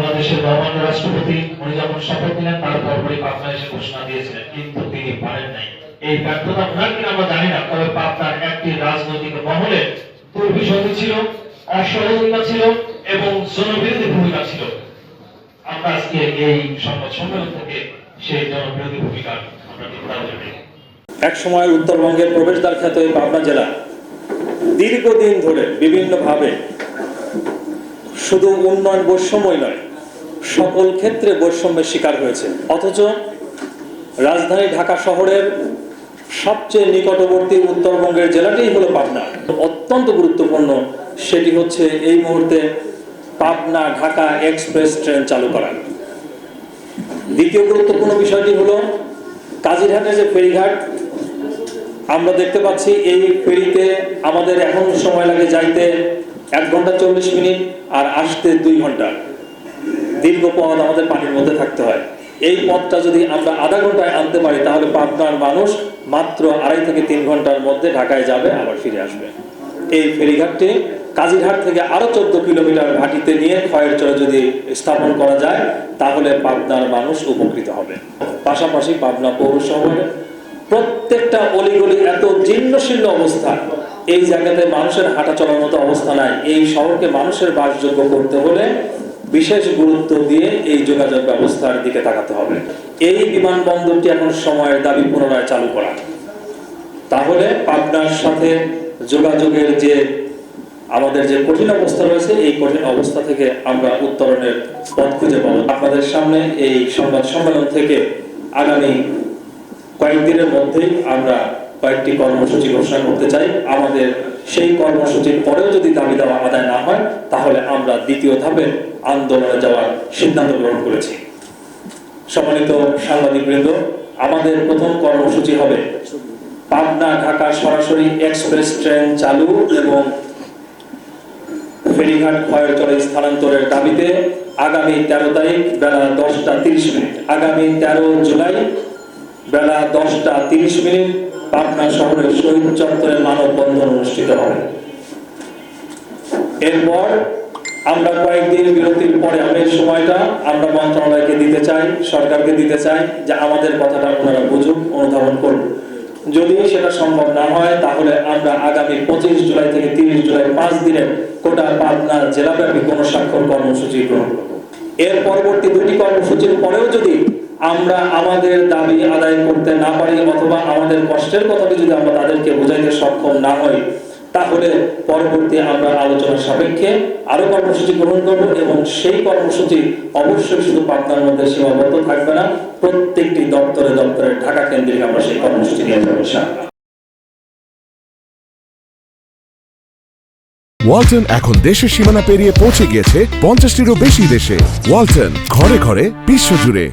বাংলাদেশের মহামান্য রাষ্ট্রপতি উনি যখন শপথ নিলেন, তার পরপরই পাবনা এসে ঘোষণা দিয়েছিলেন, কিন্তু তিনি পারেন নাই। এই ব্যর্থতা ওনার কিনা আমরা জানি না, তবে পাবনার একটি রাজনৈতিক মহলে দুর্বিষয় ছিল, অসহযোগিতা ছিল এবং জনবিরোধী ভূমিকা ছিল। আমরা আজকে এই সংবাদ সম্মেলন থেকে সেই জনবিরোধী ভূমিকা আমরা এক সময় উত্তরবঙ্গের প্রবেশদ্বার খ্যাত এই পাবনা জেলা দীর্ঘদিন ধরে বিভিন্নভাবে শুধু উন্নয়ন বৈষম্যই নয় সকল ক্ষেত্রে বৈষম্যের শিকার হয়েছে। অথচ রাজধানী ঢাকা শহরের সবচেয়ে নিকটবর্তী উত্তরবঙ্গের জেলাটাই হলো পাবনা। অত্যন্ত গুরুত্বপূর্ণ সেটি হচ্ছে এই মুহূর্তে পাবনা ঢাকা এক্সপ্রেস ট্রেন চালু করা দ্বিতীয় গুরুত্বপূর্ণ বিষয়টি হলো কাজিরহাটের যে ফেরিঘাট, আমরা দেখতে পাচ্ছি এই ফেরিতে আমাদের এখন সময় লাগে যাইতে এক ঘণ্টা চল্লিশ মিনিট আর আসতে দুই ঘণ্টা। দীর্ঘ পথ আমাদের পানির মধ্যে থাকতে হয়। এই পথটা যদি আমরা আধা ঘন্টায় আনতে পারি, তাহলে পাবনার মানুষ মাত্র আড়াই থেকে তিন ঘণ্টার মধ্যে ঢাকায় যাবে, আবার ফিরে আসবে। এই ফেরিঘাটটি কাজিরহাট থেকে আরও চোদ্দ কিলোমিটার ঘাটিতে নিয়ে খয়ের চরে যদি স্থাপন করা যায়, তাহলে পাবনার মানুষ উপকৃত হবে। পাশাপাশি পাবনা পৌরসভার প্রত্যেকটা অলিগলি এত জীর্ণশীর্ণ অবস্থা, এই জায়গাতে মানুষের হাঁটা চলার মতো অবস্থা নাই। এই শহরকে মানুষের বাসযোগ্য করতে হলে বিশেষ গুরুত্ব দিয়ে এই যোগাযোগ ব্যবস্থার দিকে তাকাতে হবে। এই বিমানবন্দরটি এখন সময়ের দাবি পুনরায় চালু করা। তাহলে পাবনার সাথে যোগাযোগের যে আমাদের যে কঠিন অবস্থা রয়েছে, এই কঠিন অবস্থা থেকে আমরা উত্তরণের পথ খুঁজে পাবো। আপনাদের সামনে এই সংবাদ সম্মেলন থেকে আগামী কয়েকদিনের মধ্যেই আমরা কয়েকটি কর্মসূচি ঘোষণা করতে চাই। আমাদের সেই কর্মসূচির পরেও যদি দাবি দেওয়া আদায় না হয় দ্বিতীয় ধাপে আন্দোলনে যাওয়ার সিদ্ধান্ত গ্রহণ করেছি। সম্মানিত সাংবাদিক বৃন্দ আমাদের প্রথম কর্মসূচি হবে পাবনা ঢাকা সরাসরি এক্সপ্রেস ট্রেন চালু এবং ফেরিঘাট ক্ষয়চরে স্থানান্তরের দাবিতে আগামী তেরো তারিখ বেলা দশটা তিরিশ মিনিট। আগামী তেরো জুলাই বেলা দশটা তিরিশ মিনিট পাবনা শহরের শহীদ চত্বরে মানববন্ধন অনুষ্ঠিত হবে। এরপর আমরা কয়েকদিন বিরতির পরে আমি সময়টা আমরা মন্ত্রণালয়কে দিতে চাই, সরকারকে দিতে চাই যে আমাদের কথাটা ওনারা বুঝুক, অনুধাবন করুন যদি সেটা সম্ভব না হয়, তাহলে আমরা আগামী পঁচিশ জুলাই থেকে তিরিশ জুলাই পাঁচ দিনের কোটা পাবনা জেলাব্যাপী কোনো স্বাক্ষর কর্মসূচি গ্রহণ এর পরবর্তী দুটি কর্মসূচির পরেও যদি আমরা আমাদের দাবি আদায় করতে না পারি অথবা আমাদের কষ্টের কথাটি যদি আমরা তাদেরকে বোঝাইতে সক্ষম না হই তাহলে পরবর্তী আমরা আলোচনার সাপেক্ষে আরও কর্মসূচি গ্রহণ করব এবং সেই কর্মসূচি অবশ্যই শুধু পাবনার মধ্যে সীমাবদ্ধ থাকবে না, প্রত্যেকটি দপ্তরে দপ্তরে, ঢাকা কেন্দ্রিক আমরা সেই কর্মসূচি নিয়ে যাব ওয়ালটন এখন দেশের সীমানা পেরিয়ে পৌঁছে গিয়েছে পঞ্চাশটিরও বেশি দেশে। ওয়ালটন ঘরে ঘরে বিশ্বজুড়ে